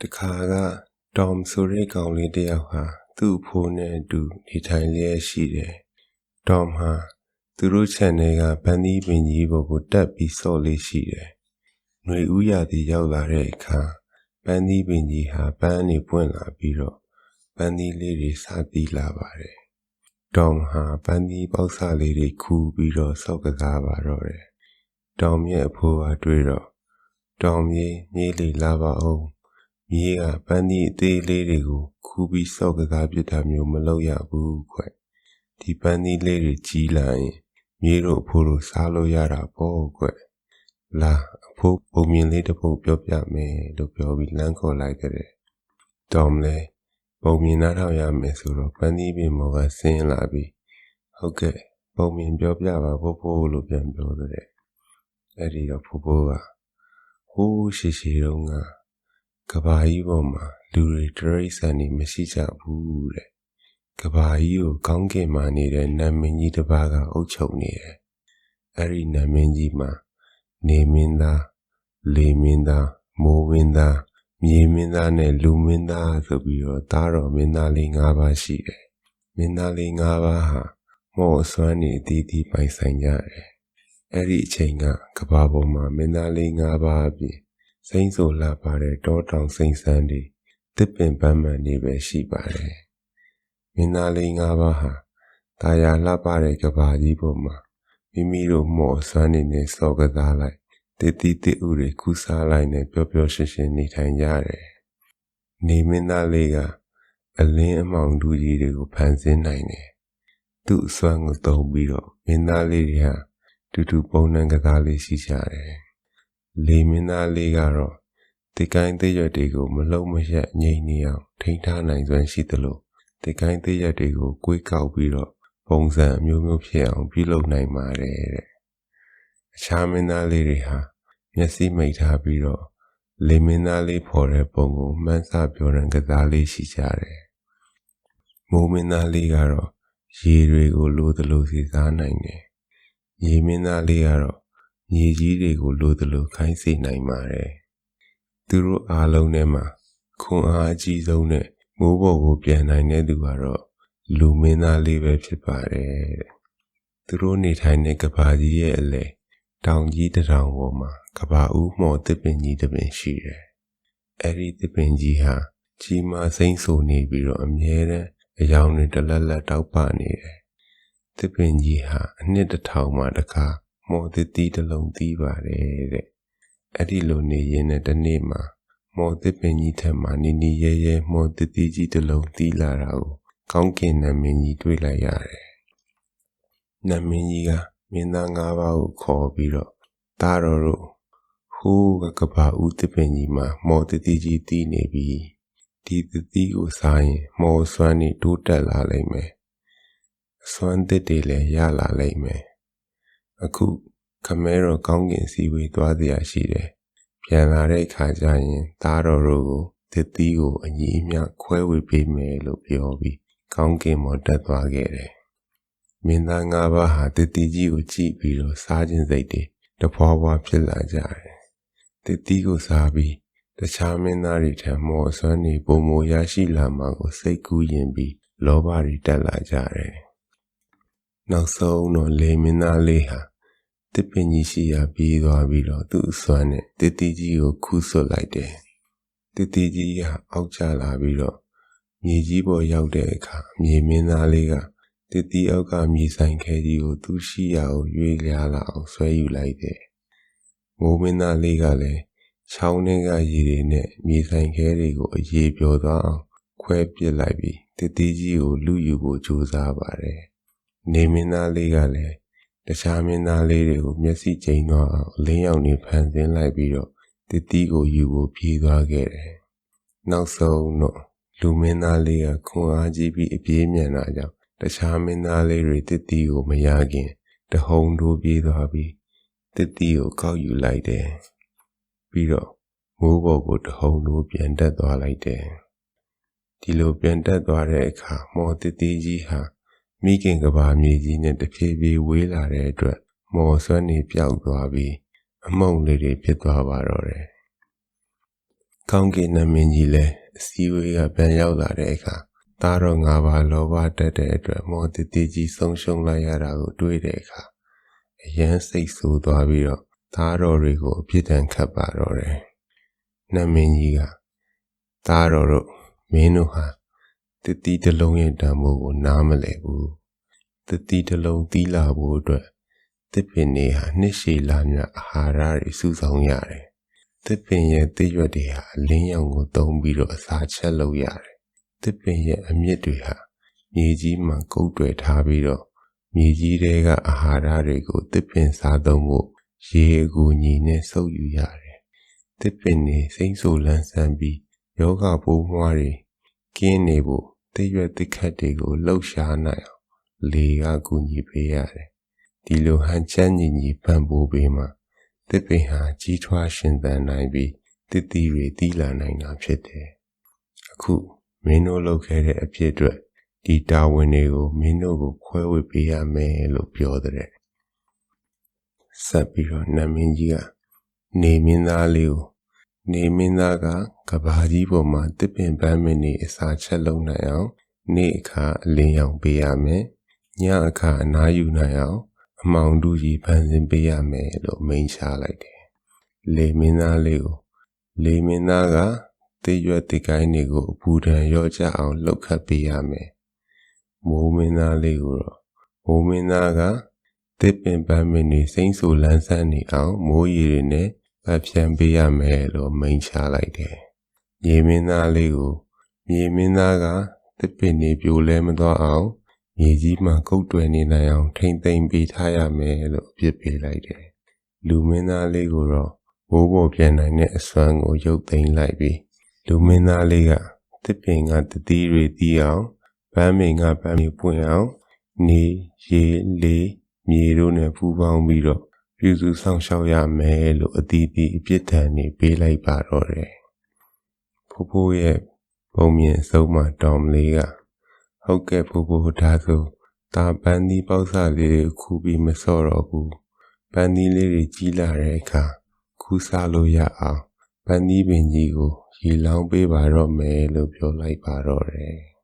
တခါကဒေါမ်ဆိုတဲ့ကောင်လေးတစ်ယောက်ဟာ သူ့အဖိုးနဲ့အတူနေထိုင်လျက်ရှိတယ်။ဒေါမ်ဟာ သူတို့ခြံထဲက ပန်းသီးပင်ကြီးပေါ်ကိုတက်ပြီးဆော့လေးရှိတယ်။ຫນွေဥရာသီရောက်လာတဲ့အခါ ပန်းသီးပင်ကြီးဟာ ပန်းနေပွင့်လာပြီးတော့ ပန်းသီးလေးတွေ စသီးလာပါတယ်။ဒေါမ်ဟာ ပန်းသီးပေါက်စလေးတွေခူးပြီးတော့ ဆော့ကစားပါတော့တယ်။ဒေါမ်ရဲ့အဖိုးကတွေ့တော့ဒေါမ်ကြီးမြေးလေလာပါအောင် မြေးကပန်းသီးအသေးလေးတွေကိုခူးပြီးစောက်ကစားပြစ်တာမျိုးမလုပ်ရဘူးခွဒီပန်းသီးလေးတွေကြီးလာရင်မြေးတို့အဖိုးတို့စားလို့ရတာပေါ့ကွလာအဖိုးပုံမြင်လေးတစ်ပုဒ်ပြောပြမယ်လို့ပြောပြီးလမ်းခေါ်လိုက်တဲ့တော်မလဲပုံမြင်နားထောင်ရမယ်ဆိုတော့ပန်းသီးပင်မောကဆင်းလာပြီးဟုတ်ကဲ့ပုံမြင်ပြောပြပါဖို့ဖို့လို့ပြန်ပြောတဲ့အဲ့ဒီတော့ဖိုးဖိုးကဟိုးရှိရှိတုန်းက ကဘာကြီးပေါ်မှာလူတွေတရိษံနေမရှိကြဘူးတဲ့ကဘာကြီးကိုကောင်းကင်မှာနေတဲ့နတ်မင်းကြီးတစ်ပါးကအုပ်ချုပ်နေတယ်အဲ့ဒီနတ်မင်းကြီးမှာနေမင်းသားလေမင်းသားမိုးမင်းသားမြေမင်းသားနဲ့လူမင်းသားဆိုပြီးတော့သားတော်မင်းသားလေး၅ပါးရှိတယ်မင်းသားလေး၅ပါးဟာမော့ဆွမ်းနေအတီးတီးပိုင်ဆိုင်ကြတယ်အဲ့ဒီအချိန်ကကဘာပေါ်မှာမင်းသားလေး၅ပါးအပြင် စိမ့်ဆိုလာပါတဲ့တောတောင်စိမ့်ဆန်းတွေတစ်ပင်ပန်းမှန်တွေပဲရှိပါတယ်မင်းသားလေး၅ပါးဟာတာယာလှပတဲ့ကဘာကြီးပေါ်မှာမိမိတို့မော်ဆွမ်းနေနဲ့စော်ကစားလိုက်တည်တည်တည်ဥတွေကူးစားလိုက်နဲ့ပျော်ပျော်ရွှင်ရွှင်နေထိုင်ကြတယ်နေမင်းသားလေးကအလင်းအမောင်လူကြီးတွေကိုဖန်ဆင်းနိုင်တယ်သူ့အစွမ်းကိုသုံးပြီးတော့မင်းသားလေးတွေဟာတူတူပုံနှံကစားလေးရှိကြတယ် လေမင်းသားလေးကတော့တကိုင်းသေးရွက်တွေကိုမလုံးမရက်ငြိမ်နေအောင်ထိန်းထားနိုင်စွမ်းရှိသလိုတကိုင်းသေးရွက်တွေကိုကွေးကောက်ပြီးတော့ပုံစံအမျိုးမျိုးဖြစ်အောင်ပြုလုပ်နိုင်ပါတယ်တဲ့အခြားမင်းသားလေးတွေဟာမျက်စိမိတ်ထားပြီးတော့လေမင်းသားလေးဖော်တဲ့ပုံကိုမှန်းဆပြောတဲ့ကစားလေးရှိကြတယ်မိုးမင်းသားလေးကတော့ရေတွေကိုလိုသလိုစီစားနိုင်တယ်ရေမင်းသားလေးကတော့ မြေကြီးတွေကိုလိုသလိုခိုင်းစေနိုင်ပါတယ်။သူတို့အားလုံးထဲမှာခွန်အားအကြီးဆုံးနဲ့မိုးပေါ်ကိုပြန်နိုင်တဲ့သူကတော့လူမင်းသားလေးပဲဖြစ်ပါတယ်။သူတို့နေထိုင်တဲ့ကဘာကြီးရဲ့အလဲတောင်ကြီးတစ်ထောင်ပေါ်မှာကဘာဦးမော်တစ်ပင်ကြီးတစ်ပင်ရှိတယ်။အဲဒီတစ်ပင်ကြီးဟာကြီးမားစိမ့်ဆူနေပြီးတော့အမြဲတမ်းအယောင်တွေတလက်လက်တောက်ပနေတယ်။တစ်ပင်ကြီးဟာအနှစ်တစ်ထောင်မှတစ်ခါ မော်သစ်သီးတစ်လုံးသီးပါတယ်တဲ့အဲ့ဒီလိုနေရင်နဲ့တနေ့မှာမော်သစ်ပင်ကြီးထက်မှနီနီရဲရဲမော်သစ်သီးကြီးတစ်လုံးသီးလာတာကိုကောင်းကင်နမင်းကြီးတွေ့လိုက်ရတယ်နမင်းကြီးကမင်းသား၅ပါးကိုခေါ်ပြီးတော့တားတော်တို့ဟိုးကကဘာဦးသစ်ပင်ကြီးမှာမော်သစ်သီးကြီးသီးနေပြီဒီသစ်သီးကိုစားရင်မော်စွမ်းနေတိုးတက်လာလိမ့်မယ်စွမ်းသစ်တွေလည်းရလာလိမ့်မယ် အခုခမဲတော်ကောင်းကင်စီဝေးသွားเสียရှိတယ်ပြန်လာတဲ့အခါကျရင်သားတော်တို့ကိုသစ်သီးကိုအညီအမျှခွဲဝေပေးမယ်လို့ပြောပြီးကောင်းကင်ပေါ်တက်သွားခဲ့တယ်မင်းသား၅ပါးဟာသစ်သီးကြီးကိုကြည့်ပြီးတော့စားခြင်းစိတ်တွေတဖွာဖွာဖြစ်လာကြတယ်သစ်သီးကိုစားပြီးတခြားမင်းသားတွေထံမော်ဆွမ်းနေပုံမရရှိလာမှကိုစိတ်ကူးရင်ပြီးလောဘတွေတက်လာကြတယ် နောက်ဆုံးတော့လေမင်းသားလေးဟာတစ်ပင်ကြီးရှိရာပြေးသွားပြီးတော့သူ့အစွမ်းနဲ့တစ်တီကြီးကိုခူးဆွတ်လိုက်တယ်တစ်တီကြီးကအောက်ကျလာပြီးတော့မြေကြီးပေါ်ရောက်တဲ့အခါမြေမင်းသားလေးကတစ်တီအောက်ကမြေဆိုင်ခဲကြီးကိုသူ့ရှိရာကိုရွေးလျားလာအောင်ဆွဲယူလိုက်တယ်မိုးမင်းသားလေးကလည်းချောင်းထဲကရေတွေနဲ့မြေဆိုင်ခဲတွေကိုအရေပျော်သွားအောင်ခွဲပစ်လိုက်ပြီးတစ်တီကြီးကိုလူယူဖို့ကြိုးစားပါတယ် နေမင်းသားလေးကလည်းတခြားမင်းသားလေးတွေကိုမျက်စိကျိန်သွားအောင်အလင်းရောင်တွေဖန်ဆင်းလိုက်ပြီးတော့တတိကိုယူဖို့ပြေးသွားခဲ့တယ်။နောက်ဆုံးတော့လူမင်းသားလေးကခွန်အားကြီးပြီးအပြေးမြန်လာကြောင်းတခြားမင်းသားလေးတွေတတိကိုမရခင်တဟုန်ထိုးပြေးသွားပြီးတတိကိုကောက်ယူလိုက်တယ်။ပြီးတော့မိုးပေါ်ကိုတဟုန်ထိုးပြန်တက်သွားလိုက်တယ်။ဒီလိုပြန်တက်သွားတဲ့အခါမော်တတိကြီးဟာ မိခင်ကဘာမြေကြီးနဲ့တဖြည်းဖြည်းဝေးလာတဲ့အတွက်မော်ဆွမ်းနေပျောက်သွားပြီးအမုံလေးတွေဖြစ်သွားပါတော့တယ်ကောင်းကင်နတ်မင်းကြီးလည်းအစည်းအဝေးကပြန်ရောက်လာတဲ့အခါသားတော်၅ပါးလောဘတက်တဲ့အတွက်မော်တတိကြီးဆုံးရှုံးလိုက်ရတာကိုတွေးတဲ့အခါအယမ်းစိတ်ဆိုးသွားပြီးတော့သားတော်တွေကိုအပြစ်ဒဏ်ခတ်ပါတော့တယ်။နတ်မင်းကြီးကသားတော်တို့မင်းတို့ဟာ တတိတစ်လုံးရဲ့တန်ဖိုးကိုနားမလည်ဘူး။တတိတစ်လုံးသီးလာဖို့အတွက်တစ်ပင်တွေဟာနှစ်ရှည်လာမြအာဟာရတွေစုဆောင်ရတယ်။တစ်ပင်ရဲ့သစ်ရွက်တွေဟာအလင်းရောင်ကိုသုံးပြီးတော့အစာချက်လုပ်ရတယ်။တစ်ပင်ရဲ့အမြစ်တွေဟာမြေကြီးမှာကုတ်တွယ်ထားပြီးတော့မြေကြီးတွေကအာဟာရတွေကိုတစ်ပင်စားသုံးဖို့ရေအကူညီနဲ့စုပ်ယူရတယ်။တစ်ပင်တွေစိမ့်ဆူလန်းဆန်းပြီးယောဂပိုးမွားတွေကင်းနေဖို့ တရွက်တစ်ခတ်တွေကိုလှုပ်ရှားနိုင်အောင်လေကကူညီပေးရတယ်။ဒီလိုဟန်ချမ်းညီညီပံ့ပိုးပေးမှတစ်ပင်ဟာကြီးထွားရှင်သန်နိုင်ပြီးတစ်တီတွေတီးလာနိုင်တာဖြစ်တယ်။အခုမင်းတို့လုပ်ခဲ့တဲ့အဖြစ်အတွက်ဒီတာဝန်တွေကိုမင်းတို့ကိုခွဲဝေပေးရမယ်လို့ပြောတဲ့ဆက်ပြီးတော့နတ်မင်းကြီးကနေမင်းသားလေးကို နေမင်းသားကကဘာကြီးပေါ်မှာတစ်ပင်ပန်းမင်းနေအစာချက်လုံးနိုင်အောင်နေ့အခါအလင်းရောင်ပေးရမယ်ညအခါအနားယူနိုင်အောင်အမောင်တူကြီးဖန်ဆင်းပေးရမယ်လို့မိန့်ချလိုက်တယ်လေမင်းသားလေးကိုလေမင်းသားကတိရွက်တိကိုင်းတွေကိုအပူဒဏ်ရော့ကြအောင်လှုပ်ခတ်ပေးရမယ်မိုးမင်းသားလေးကိုတော့မိုးမင်းသားကတစ်ပင်ပန်းမင်းနေစိမ့်ဆူလန်းဆန်းနေအောင်မိုးရီတွေနဲ့ အဖြန်ပေးရမယ်လို့မိန့်ချလိုက်တယ်။မြေမင်းသားလေးကိုမြေမင်းသားကတစ်ပင်နေပြိုလဲမသွားအောင်မြေကြီးမှာကုတ်တွယ်နေနိုင်အောင်ထိမ့်သိမ့်ပေးထားရမယ်လို့အပြစ်ပေးလိုက်တယ်။လူမင်းသားလေးကိုတော့မိုးပေါ်ပြန်နိုင်တဲ့အစွမ်းကိုရုပ်သိမ်းလိုက်ပြီးလူမင်းသားလေးကတစ်ပင်ကတတိတွေတီးအောင်ဗမ်းမင်ကဗမ်းမင်ပွင့်အောင်နေရေလေမြေတို့နဲ့ပူပေါင်းပြီးတော့ ပြုစုဆောင်ရှောက်ရမယ်လို့အတီးတီးအပြစ်ဒဏ်နေပေးလိုက်ပါတော့တယ်။ဖိုးဖိုးရဲ့ပုံမြင်ဆုံးမတော်မလေးကဟုတ်ကဲ့ဖိုးဖိုးဒါဆိုဒါပန်းသီးပေါက်စလေးတွေခူပြီးမစော့တော့ဘူး။ပန်းသီးလေးတွေကြီးလာတဲ့အခါခူးစားလို့ရအောင်ပန်းသီးပင်ကြီးကိုရေလောင်းပေးပါတော့မယ်လို့ပြောလိုက်ပါတော့တယ်။